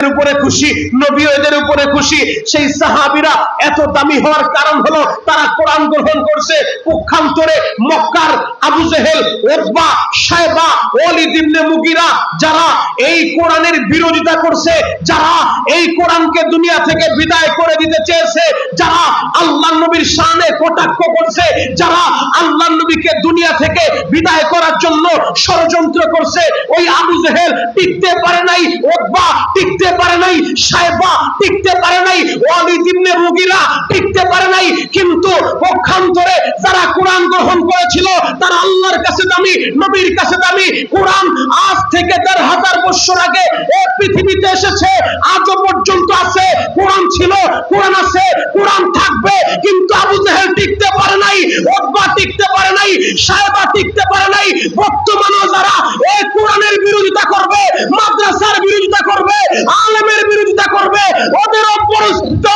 to উপরে খুশি, নবী এদের উপরে খুশি। সেই সাহাবীরা এত দামি হওয়ার কারণ হলো তারা কোরআন গ্রহণ করছে পক্ষান্তরে মক্কার আবু জেহেল ওতবা সাহেবা ওয়ালিদ ইবনে মুগিরা, যারা এই কোরআনের বিরোধিতা করছে, যারা এই কোরআনকে দুনিয়া থেকে বিদায় করে দিতে চেয়েছে, যারা আল্লাহ নবীর শানে কটাক্ষ করছে, যারা আল্লাহ নবীকে দুনিয়া থেকে বিদায় করার জন্য ষড়যন্ত্র করছে, ওই আবু জেহেল টিকতে পারে নাই ওতবা টিকতে পারে নাই, সাহেবা টিকতে পারে নাই, ওয়ালিদ মুগিরা টিকতে পারে নাই, কিন্তু পক্ষান্তরে যারা কোরআন গ্রহণ করেছিল, তারা আল্লাহর কাছে দামি, নবীর কাছে দামি। কোরআন আজ থেকে দেড় হাজার বছর আগে এই পৃথিবীতে এসেছে, আজও পর্যন্ত আছে। কোরআন ছিল, কোরআন আছে, কোরআন থাকবে, কিন্তু আবু জাহেল টিকতে পারে নাই, ওতবা টিকতে পারে নাই সাহেবা টিকতে পারে নাই। বর্তমানেও যারা এই কোরআনের বিরোধিতা করবে, মাদ্রাসার বিরোধিতা করবে, আলেমের বিরোধিতা করবে, ওদের অপরিস্থিত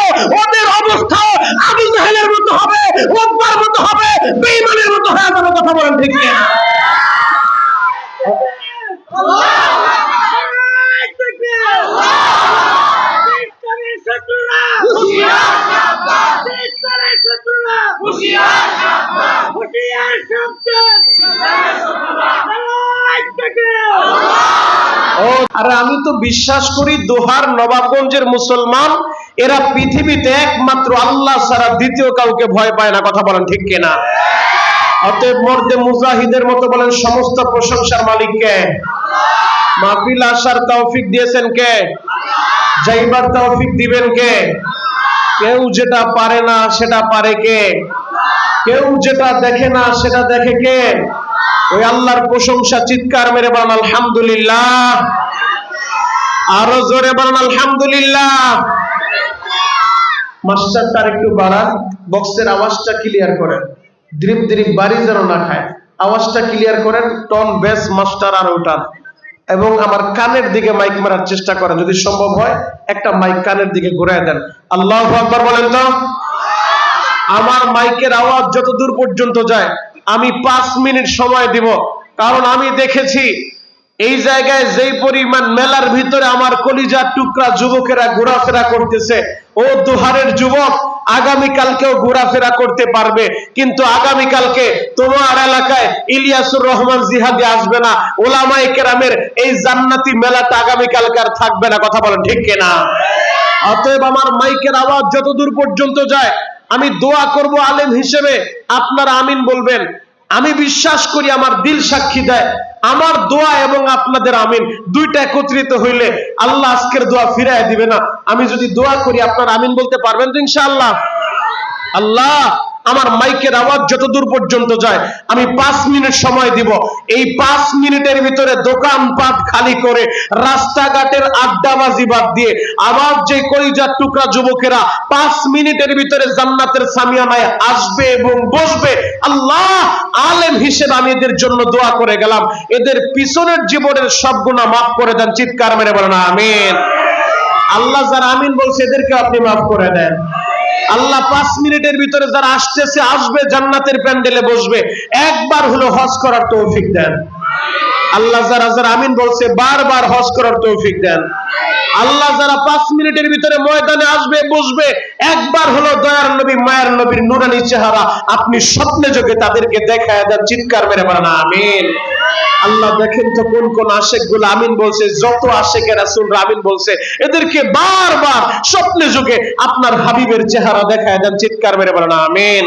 ওদের অবস্থা আবু জাহেলের মতো হবে, ওতবার মতো হবে, বেঈমানের মতো হয়ে যাবে, কথা বলেন ঠিক কিনা? আরে আমি তো বিশ্বাস করি দোহার নবাবগঞ্জের মুসলমান, এরা পৃথিবীতে একমাত্র আল্লাহ ছাড়া দ্বিতীয় কাউকে ভয় পায় না, কথা বলেন ঠিক কিনা? অতএব মর্দে মুজাহিদের মতো বলেন সমস্ত প্রশংসার মালিককে মাহফিল আসার তৌফিক দিয়েছেন কে? যাইবার তৌফিক দিবেন কে? কেউ যেটা পারে না সেটা পারে কে? কেউ যেটা দেখে না সেটা দেখে কে? ওই আল্লাহর প্রশংসা, চিৎকার মেরে বলেন, আলহামদুলিল্লাহ। আরও জোরে বলেন, আলহামদুলিল্লাহ। মাস্টারটা একটু বাড়ান, বক্সের আওয়াজটা ক্লিয়ার করেন। দ্রিপ দ্রিপ বাড়ি যেন না খায়। আওয়াজটা ক্লিয়ার করেন টন বেস মাস্টার আর ওঠান এবং আমার কানের দিকে মাইক মারার চেষ্টা করেন, যদি সম্ভব হয়, একটা মাইক কানের দিকে ঘুরে দেন। আল্লাহ আকবার বলেন তো? আমার মাইকের আওয়াজ যত দূর পর্যন্ত যায় আমি পাঁচ মিনিট সময় দিব। কারণ আমি দেখেছি, এই জায়গায় যেই পরিমাণ মেলার ভিতরে আমার কলিজার টুকরা যুবকেরা ঘোরাফেরা করতেছে, ও দুহারের যুবক, আগামীকালকেও ঘোরাফেরা করতে পারবে। কিন্তু আগামীকালকে তোমার এলাকায় ইলিয়াসুর রহমান জিহাদি আসবে না। ওলামাই কেরামের এই জান্নাতি মেলাটা আগামীকালকে আর থাকবে না। কথা বলেন ঠিক কিনা? অতএব আমার মাইকের আওয়াজ যত দূর পর্যন্ত যায় আমি দোয়া করব আলেম হিসেবে, আপনারা আমিন বলবেন। আমি বিশ্বাস করি আমার দিল সাক্ষী দেয়। আমার দোয়া এবং আপনাদের আমিন দুইটা একত্রিত হইলে আল্লাহ আজকের দোয়া ফিরায় দিবে না। আমি যদি দোয়া করি, আপনার আমিন বলতে পারবেন তো ইনশাআল্লাহ? আল্লাহ! আমার মাইকের আওয়াজ যত দূর পর্যন্ত যায়, আমি পাঁচ মিনিট সময় দিব। এই পাঁচ মিনিটের ভিতরে দোকান পাট খালি করে, রাস্তাঘাটের আড্ডাবাজি বাদ দিয়ে, আবার যে কলিজার টুকরা যুবকেরা পাঁচ মিনিটের ভিতরে জান্নাতের সামিয়ানায় আসবে এবং বসবে, আল্লাহ আলেম হিসেবে আমি এদের জন্য দোয়া করে গেলাম। এদের পিছনের জীবনের সব গুণা মাফ করে দেন, চিৎকার মেরে বলেন, আমিন। আল্লাহ যারা আমিন বলছে এদেরকে আপনি মাফ করে দেন। আল্লাহ পাঁচ মিনিটের ভিতরে যারা আসতেছে, আসবে, জান্নাতের প্যান্ডেলে বসবে। একবার হলো হজ করার তৌফিক দেন। আল্লাহ যারা যারা আমিন বলছে, বারবার হজ করার তৌফিক দেন। আল্লাহ যারা পাঁচ মিনিটের ভিতরে ময়দানে আসবে, বসবে, একবার হলো দয়ার নবী, মায়ের নবীর নুরানি চেহারা, আপনি স্বপ্নে যোগে তাদেরকে দেখায় দেন, চিৎকার মেরে বলেন, আমিন। আল্লাহ দেখেন তো কোন কোন আশেকগুলো আমিন বলছে, যত আশেকে রাসুল আমিন বলছে, এদেরকে বারবার স্বপ্নে যোগে আপনার হাবিবের চেহারা দেখায় দেন, চিৎকার মেরে বলেন, আমিন।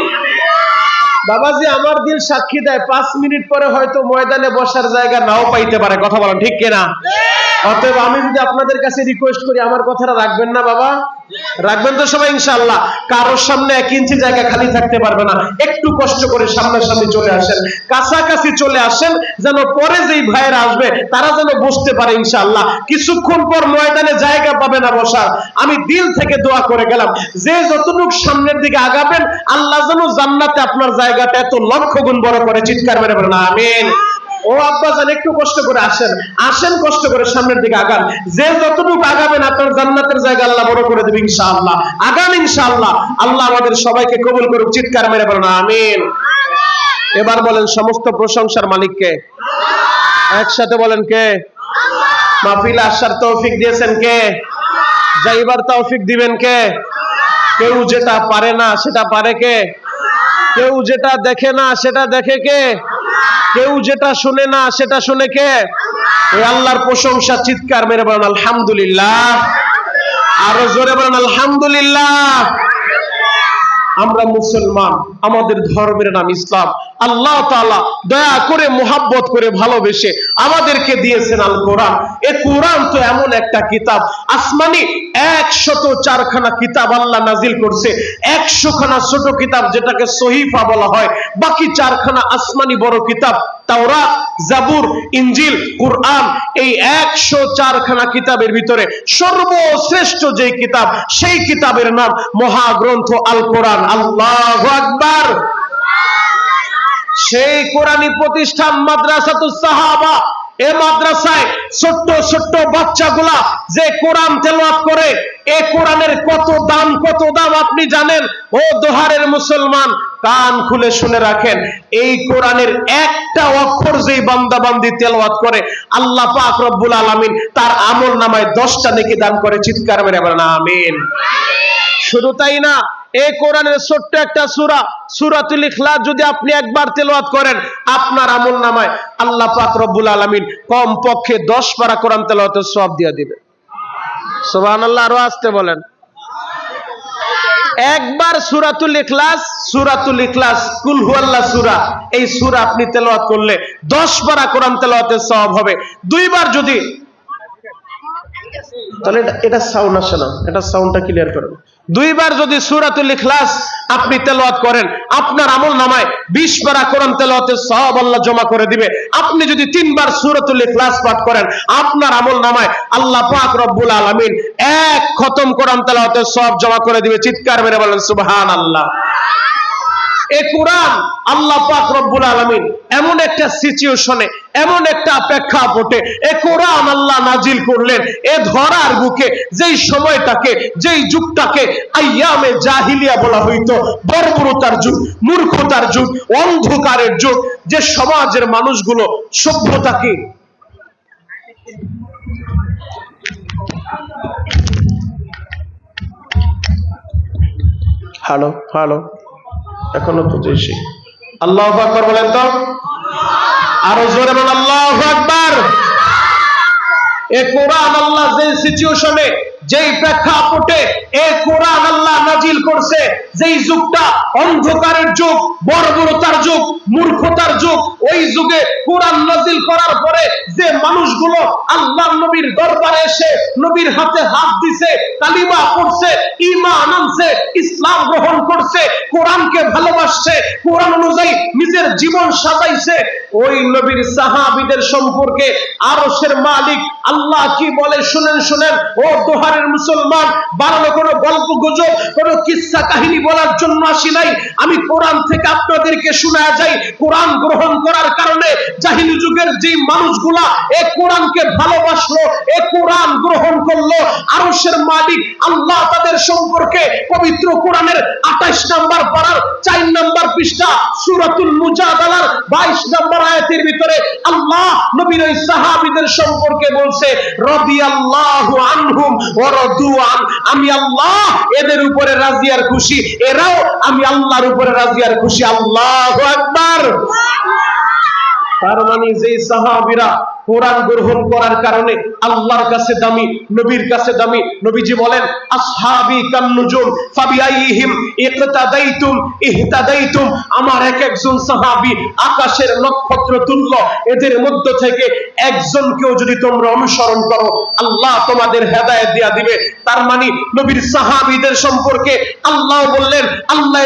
বাবাজি, আমার দিল সাক্ষী দেয়। পাঁচ মিনিট পরে হয়তো ময়দানে বসার জায়গা নাও পাইতে পারে। কথা বলেন, ঠিক কিনা? অতএব আমি যদি আপনাদের কাছে রিকোয়েস্ট করি, আমার কথাটা রাখবেন না বাবা? রাখবেন তো সবাই ইনশাআল্লাহ। কারোর সামনে এক ইঞ্চি জায়গা খালি থাকতে পারবে না। একটু কষ্ট করে সামনাসামনি চলে আসেন। কাছাকাছি চলে আসেন, যেন পরে যেই ভাইয়েরা আসবে, তারা যেন বসতে পারে ইনশাআল্লাহ। কিছুক্ষণ পর ময়দানে জায়গা পাবে না বসার আমি দিল থেকে দোয়া করে গেলাম। যে যতটুক সামনের দিকে আগাবেন, আল্লাহ যেন জান্নাতে আপনার জায়গাটা এত লক্ষ গুণ বড় করে চিৎকার মেরে বলেন, আমিন। ও আব্বা জান, একটু কষ্ট করে আসেন। আসেন, কষ্ট করে সামনের দিকে আগান। যে যতটুকু আগাবেন, আপনার জান্নাতের জায়গা আল্লাহ বড় করে দেবে ইনশাআল্লাহ। আগান ইনশাআল্লাহ। আল্লাহ আমাদের সবাইকে কবুল করুক, চিৎকার মেরে বলেন, আমিন। এবার বলেন, সমস্ত প্রশংসার মালিককে। একসাথে বলেন, কে? মাহফিল আসার তৌফিক দিয়েছেন, কে? যাইবার তৌফিক দিবেন, কে? কেউ যেটা পারে না, সেটা পারে কে? কেউ যেটা দেখে না, সেটা দেখে কে? কেউ যেটা শুনে না, সেটা শুনে কে? ওই আল্লাহর প্রশংসা চিৎকার মেরে বলেন, আলহামদুলিল্লাহ। আরও জোরে বলেন, আলহামদুলিল্লাহ। আমরা মুসলমান, আমাদের ধর্মের নাম ইসলাম। আল্লাহ তালা দয়া করে, মোহাব্বত করে ভালোবেসে আমাদেরকে দিয়েছেন আল কোরআন। এ কোরআন তো এমন একটা কিতাব, আসমানি একশত চারখানা কিতাব আল্লাহ নাজিল করছে। একশো খানা ছোট কিতাব যেটাকে সহিফা বলা হয়, বাকি চারখানা আসমানি বড় কিতাব। তাওরাত, জাবুর ইঞ্জিল কুরআন এই একশো চারখানা কিতাবের ভিতরে সর্বশ্রেষ্ঠ যে কিতাব, সেই কিতাবের নাম মহাগ্রন্থ আল কোরআন আল্লাহ আকবার! সেই প্রতিষ্ঠান সাহাবা। এ মাদ্রাসায় ছোট্ট ছোট্ট বাচ্চাগুলা যে কোরআন তেলাওয়াত করে, এ কোরআনের কত দাম কত দাম আপনি জানেন? ও দোহারের মুসলমান কান খুলে শুনে রাখেন। এই কোরআনের একটা অক্ষর যেই বান্দা বান্দি তেলাওয়াত করে, আল্লাহ পাক রব্বুল আলামিন তার আমল নামায় দশটা নেকি দান করে। চিৎকার মেরে বলেন, আমিন। শুধু তাই না, এই কোরআনের ছোট্ট একটা সূরা, সূরাতুল ইখলাস যদি আপনি একবার তেলাওয়াত করেন, আপনার আমল নামায় আল্লাহ পাক রব্বুল আলামিন কম পক্ষে 10 পারা কোরআন তেলাওয়াতের সওয়াব দিয়ে দিবে। সুবহানাল্লাহ, আরও আসতে বলেন। একবার সুরাতুল ইখলাস সুরাতুল ইখলাস, কুল হুয়াল্লাহ সুরা। এই সুরা আপনি তেলাওয়াত করলে 10 পারা কোরআন তেলাওয়াতের সওয়াব হবে। দুইবার যদি তাহলে এটা সাউন্ড আসে না। এটা সাউন্ডটা ক্লিয়ার করেন দুইবার যদি সূরাতুল ইখলাস আপনি করেন, আপনার আমল নামায় 20 পারা কোরআন তেলাওয়াতের সওয়াব আল্লাহ জমা করে দিবে। আপনি যদি তিনবার সূরাতুল ইখলাস পাঠ করেন, আপনার আমল নামায় আল্লাহ পাক রব্বুল আলামিন এক খতম কোরআন তেলাওয়াতের সওয়াব জমা করে দিবে। চিৎকার মেরে বলেন, সুবহানাল্লাহ। এ কোরআন আল্লাহ পাক রব্বুল আলামিন এমন একটা সিচুয়েশনে এমন একটা প্রেক্ষাপটে এ কোরআন আল্লাহ নাজিল করলেন, এ ধরার বুকে যেই সময়টাকে, যেই যুগটাকে আইয়ামে জাহিলিয়া বলা হইতো, বর্বরতার যুগ, মূর্খতার যুগ, অন্ধকারের যুগ, যে সমাজের মানুষগুলো সভ্যতাকে হ্যালো হ্যালো, এখনও তো যেছি আল্লাহ বলেন তো। আরও জোরে বলেন আল্লাহ আকবার। এ কোরআন আল্লাহ যে সিচুয়েশনে যেই প্রেক্ষাপটে এ কোরআন আল্লাহ নাজিল করছে, যেই যুগটা অন্ধকারের যুগ, বর্বরতার যুগ, মূর্খতার যুগ, ওই যুগে কোরআন নাজিল করার পরে যে মানুষগুলো আল্লাহ নবীর দরবারে এসে নবীর হাতে হাত দিছে, কালিমা পড়ছে, ঈমান আনছে, ইসলাম গ্রহণ করছে, কোরআনকে ভালোবাসছে, কোরআন অনুযায়ী নিজের জীবন সাজাইছে, ওই নবীর সাহাবীদের সম্পর্কে আরশের মালিক আল্লাহ কি বলে? শুনেন শুনেন। ও দোহারের মুসলমান বানানো কোনো গল্প গুজব, কোনো কিসা কাহিনী বলার জন্য আসি নাই। আমি কোরআন থেকে আপনাদেরকে শোনা যাই। কোরআন গ্রহণ করার কারণে জাহিলি যুগের যে মানুষগুলা এই কোরআনকে ভালোবাসলো কোরআন গ্রহণ করল আরশের মালিক আল্লাহ তাদের সম্পর্কে পবিত্র কোরআনের আঠাইশ নাম্বার পাড়ার চার নাম্বার পৃষ্ঠা সুরাতুল মুজাদালার বাইশ নাম্বার আয়াতের ভিতরে আল্লাহ নবীর ওই সাহাবীদের সম্পর্কে বলছে রাদিয়াল্লাহু আনহুম ওয়া রাদু আন আমি আল্লাহ এদের উপরে রাজি আর খুশি এরাও আমি আল্লাহর উপরে রাজি আর খুশি আল্লাহু আকবার। তার মানে যেই সাহাবীরা কোরআন গ্রহণ করার কারণে আল্লাহর কাছে দামি, নবীর কাছে দামি। নবীজি বলেন, আসহাবি কান্নুজুম ফাবিআইহিম ইকতাদাইতুম, ইহতাদাইতুম। আমার এক একজন সাহাবী আকাশের নক্ষত্র তুল্য। এদের মধ্য থেকে একজনকেও যদি তোমরা অনুসরণ করো, আল্লাহ তোমাদের হেদায়েত দিয়া দিবে। তার মানে নবীর সাহাবীদের সম্পর্কে আল্লাহ বললেন, আল্লাহ